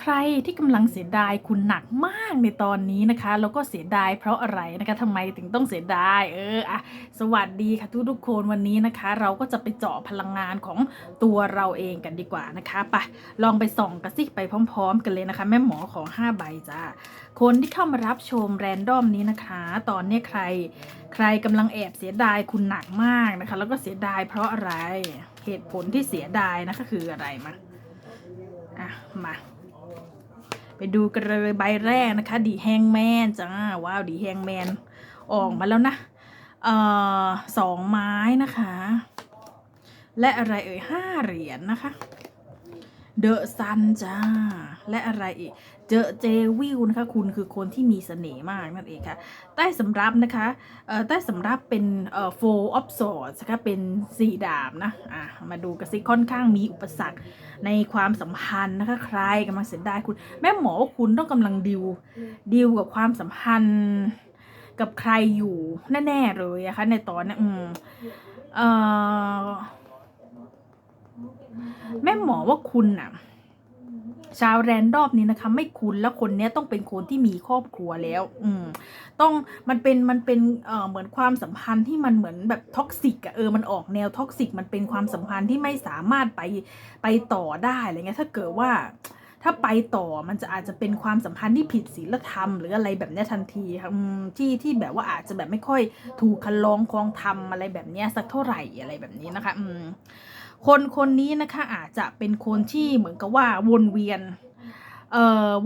ใครที่กำลังเสียดายคุณหนักมากในตอนนี้นะคะ แล้วก็เสียดายเพราะอะไรนะคะทำไมถึงต้องเสียดายเอออะสวัสดีค่ะทุกทุกคนวันนี้นะคะ เราก็จะไปเจาะพลังงานของตัวเราเองกันดีกว่านะคะไปลองไปส่องกันสิไปพร้อม ๆ กันเลยนะคะ แม่หมอของ5ใบจ้าคนที่เข้ามารับชมแรนดอมนี้นะคะ ตอนนี้ใคร ใครกำลังแอบเสียดายคุณหนักมากนะคะ แล้วก็เสียดายเพราะอะไรเหตุผลที่เสียดายนะคะคืออะไรมาอะมา ไปดูกันเลยใบแรกนะคะดีแฮงแมนจ้าว้าวดีแฮงแมนออกมาแล้วนะเอ่อสองไม้นะคะ และอะไรเอ่ยห้าเหรียญนะคะ เดอะซันจ้า และอะไรอีก เจอเจวิลนะคะ คุณคือคนที่มีเสน่ห์มากนั่นเองค่ะ ใต้สำรับนะคะใต้สำรับเป็นเอ่อ four of swords นะคะเป็นสี่ดาบนะะมาดูกันสิค่อนข้างมีอุปสรรคในความสัมพันธ์นะคะ ใครกำลังเสียดายคุณ แม่หมอว่าคุณต้องกำลังดิวดิวกับความสัมพันธ์กับใครอยู่แน่ๆเลยนะคะในตอนนี้อืมเอ่อ แม่หมอว่าคุณน่ะ ชาวแรนดอมนี้นะคะ ไม่คุ้นแล้วคนเนี้ยต้องเป็นคนที่มีครอบครัวแล้ว อืม ต้องมันเป็นมันเป็นเอ่อเหมือนความสัมพันธ์ที่มันเหมือนแบบท็อกซิกอะเออมันออกแนวท็อกซิกมันเป็นความสัมพันธ์ที่ไม่สามารถไปไปต่อได้อะไรเงี้ยถ้าเกิดว่า ถ้าไปต่อมันจะอาจจะเป็นความสัมพันธ์ที่ผิดศีลธรรม หรืออะไรแบบนี้ทันทีค่ะที่ที่แบบว่าอาจจะแบบไม่ค่อยถูกคันลองคลองธรรมอะไรแบบนี้สักเท่าไหร่อะไรแบบนี้นะคะอืคนคนนี้นะคะอาจจะเป็นคนที่เหมือนกับว่าวนเวียน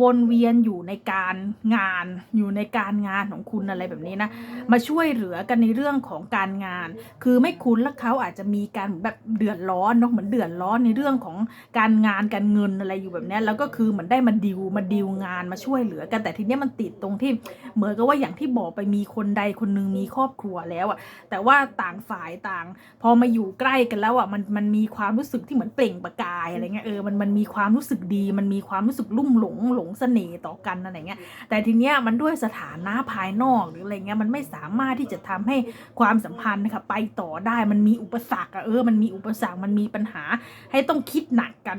วนเวียนอยู่ในการงานอยู่ในการงานของคุณอะไรแบบนี้นะ มาช่วยเหลือกันในเรื่องของการงาน คือไม่คุ้นแล้วเขาอาจจะมีการแบบเดือดร้อนเนาะเหมือนเดือดร้อนในเรื่องของการงานการเงินอะไรอยู่แบบเนี้ยแล้วก็คือเหมือนได้มาดิวมาดิวงานมาช่วยเหลือกันแต่ทีเนี้ยมันติดตรงที่เหมือนกับว่าอย่างที่บอกไปมีคนใดคนหนึ่งมีครอบครัวแล้วอะแต่ว่าต่างฝ่ายต่าง พอมาอยู่ใกล้กันแล้วอะมันมันมีความรู้สึกที่เหมือนเปล่งประกายอะไรเงี้ยเออมันมันมีความรู้สึกดีมันมีความรู้สึกลุ่มหลงหลงเสน่ห์ต่อกันอะไรเงี้ยแต่ทีเนี้ยมันด้วยสถานะภายนอกหรืออะไรเงี้ยมันไม่สามารถที่จะทำให้ความสัมพันธ์นะคะไปต่อได้มันมีอุปสรรคอะเออมันมีอุปสรรคมันมีปัญหา ให้ต้องคิดหนักกัน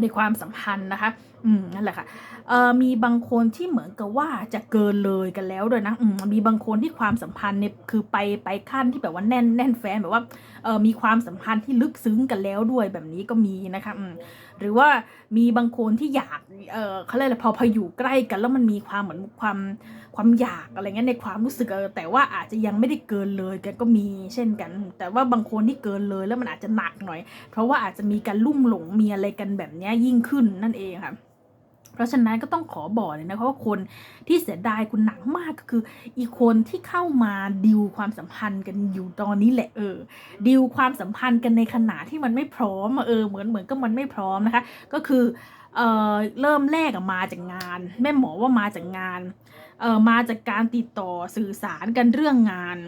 ในความสัมพันธ์นะคะ อืม นั่นแหละค่ะ เอ่อ มีบางคนที่เหมือนกับว่าจะเกินเลยกันแล้วด้วยนะ อืม มีบางคนที่ความสัมพันธ์เนี่ยคือไปไปขั้นที่แบบว่าแน่นแน่นแฟนแบบว่า เออมีความสัมพันธ์ที่ลึกซึ้งกันแล้วด้วยแบบนี้ก็มีนะคะ อืม หรือว่ามีบางคนที่อยากเออเขาเรียกอะไรพอพออยู่ใกล้กัน แล้วมันมีความเหมือนความความอยากอะไรเงี้ยในความรู้สึกเออแต่ว่าอาจจะยังไม่ได้เกินเลยกันก็มีเช่นกัน แต่ว่าบางคนที่เกินเลยแล้วมันอาจจะหนักหน่อย เพราะว่าอาจจะมีการลุ่มหลงมีอะไรกันแบบนี้ยิ่งขึ้นนั่นเองค่ะ เพราะฉะนั้นก็ต้องขอบอกเลยนะคะว่าคนที่เสียดายคุณหนักมากก็คืออีกคนที่เข้ามาดิวความสัมพันธ์กันอยู่ตอนนี้แหละเออดิวความสัมพันธ์กันในขณะที่มันไม่พร้อมเออเหมือนเหมือนก็มันไม่พร้อมนะคะ ก็คือเออเริ่มแรกอะมาจากงาน แม่หมอว่ามาจากงานเออมาจากการติดต่อสื่อสารกันเรื่องงาน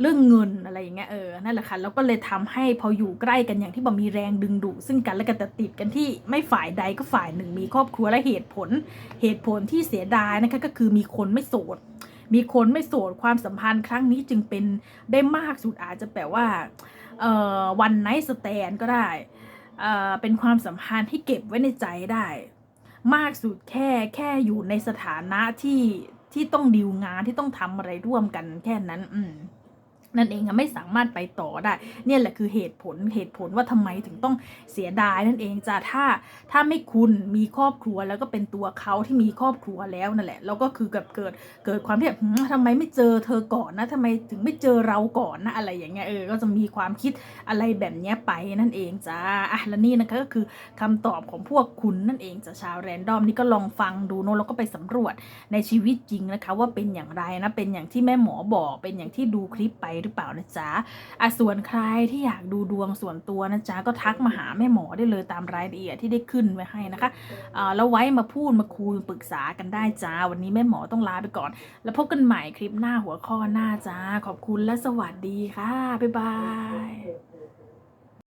เรื่องเงินอะไรอย่างเงี้ยเออนั่นแหละค่ะแล้วก็เลยทำให้พออยู่ใกล้กันอย่างที่บอกมีแรงดึงดูดซึ่งกันและกันแต่ติดกันที่ไม่ฝ่ายใดก็ฝ่ายหนึ่ง มีครอบครัวและเหตุผล เหตุผลที่เสียดายนะคะก็คือมีคนไม่โสดมีคนไม่โสดความสัมพันธ์ครั้งนี้จึงเป็นได้มากสุดอาจจะแปลว่าเอ่อวันไนท์สแตนก็ได้เอ่อเป็นความสัมพันธ์ที่เก็บไว้ในใจได้ มากสุดแค่แค่อยู่ในสถานะที่ที่ต้องดีลงานที่ต้องทำอะไรร่วมกันแค่นั้น อืม นั่นเองอะไม่สามารถไปต่อได้ เนี่ยแหละคือเหตุผลเหตุผลว่าทำไมถึงต้องเสียดายนั่นเองจ้ะถ้าถ้าไม่คุณมีครอบครัวแล้วก็เป็นตัวเขาที่มีครอบครัวแล้วนั่นแหละแล้วก็คือกับเกิดเกิดความที่แบบทำไมไม่เจอเธอก่อนนะทำไมถึงไม่เจอเราก่อนนะอะไรอย่างเงี้ยเออก็จะมีความคิดอะไรแบบเนี้ยไปนั่นเองจ้าอะแล้วนี่นะคะก็คือคำตอบของพวกคุณนั่นเองจ้ะชาวแรนดอมนี่ก็ลองฟังดูเนอะแล้วก็ไปสำรวจในชีวิตจริงนะคะ ว่าเป็นอย่างไรนะเป็นอย่างที่แม่หมอบอกเป็นอย่างที่ดูคลิปไปหรือเปล่านะจ๊ะอะส่วนใครที่อยากดูดวงส่วนตัวนะจ๊ะก็ทักมาหาแม่หมอได้เลยตามรายละเอียดที่ได้ขึ้นไว้ให้นะคะอ่าแล้วไว้มาพูดมาคุยปรึกษากันได้จ้า วันนี้แม่หมอต้องลาไปก่อน แล้วพบกันใหม่คลิปหน้าหัวข้อหน้าจ้า ขอบคุณและสวัสดีค่ะ บ๊ายบาย